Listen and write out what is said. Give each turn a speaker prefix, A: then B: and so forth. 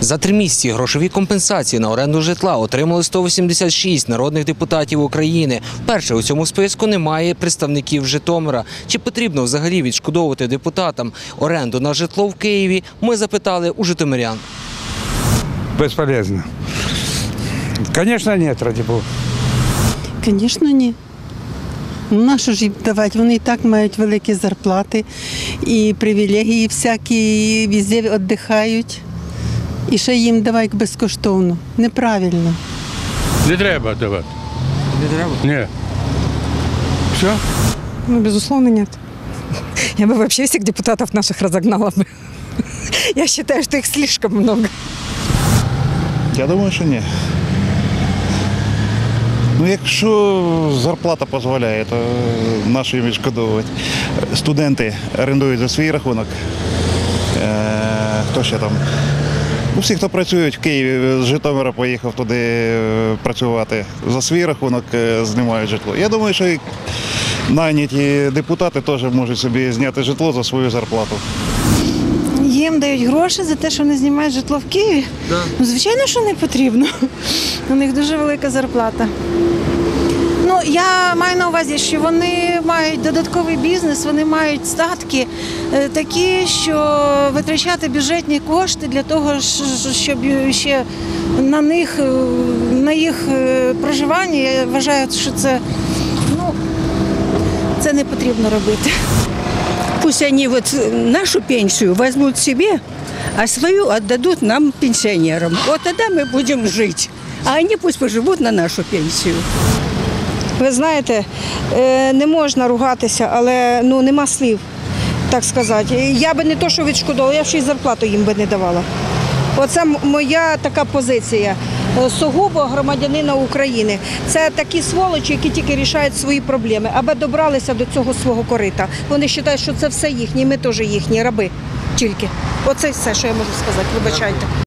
A: За три місяці грошові компенсації на оренду житла отримали 186 народних депутатів України. Вперше у цьому списку немає представників Житомира. Чи потрібно взагалі відшкодовувати депутатам оренду на житло в Києві? Ми запитали у житомирян.
B: Бесполезно. Конечно, нет, ради бога.
C: Звісно, ні. На що ж їм давати? Вони і так мають великі зарплати і привілегії всякі, і везде віддихають. І ще їм давай безкоштовно. Неправильно.
D: Не треба давати.
A: Не треба.
D: Ні. Все?
E: Ну, безусловно, нет. Я бы вообще всех депутатов наших разогнала бы. Я считаю, что их слишком много.
F: Я думаю, що ні. Ну, якщо зарплата дозволяє, то нащо їм відшкодовувати. Студенти орендують за свій рахунок. Е, хто ще там? Ну, всі, хто працюють в Києві, з Житомира поїхав туди е, працювати. За свій рахунок е, знімають житло. Я думаю, що і найняті депутати теж можуть собі зняти житло за свою зарплату.
G: Їм дають гроші за те, що вони знімають житло в Києві. Ну, звичайно, що не потрібно. У них дуже велика зарплата. Я маю на увазі, що вони мають додатковий бізнес, вони мають статки е, такі, що витрачати бюджетні кошти для того, щоб ще на них, е, на їх е, проживання, я вважаю, що це, ну, це не потрібно робити.
H: Пусть они вот нашу пенсию возьмут себе, а свою отдадут нам, пенсионерам. Вот тогда мы будем жить. А они пусть поживут на нашу пенсию.
I: Ви знаєте, е, не можна ругатися, але ну нема слів, так сказати. Я би не то, що відшкодовувала, я ще й зарплату їм би не давала. Оце моя така позиція. Е, Сугубо громадянина України. Це такі сволочі, які тільки рішають свої проблеми, аби добралися до цього свого корита. Вони вважають, що це все їхнє, і ми теж їхні раби. Тільки. Оце все, що я можу сказати. Вибачайте.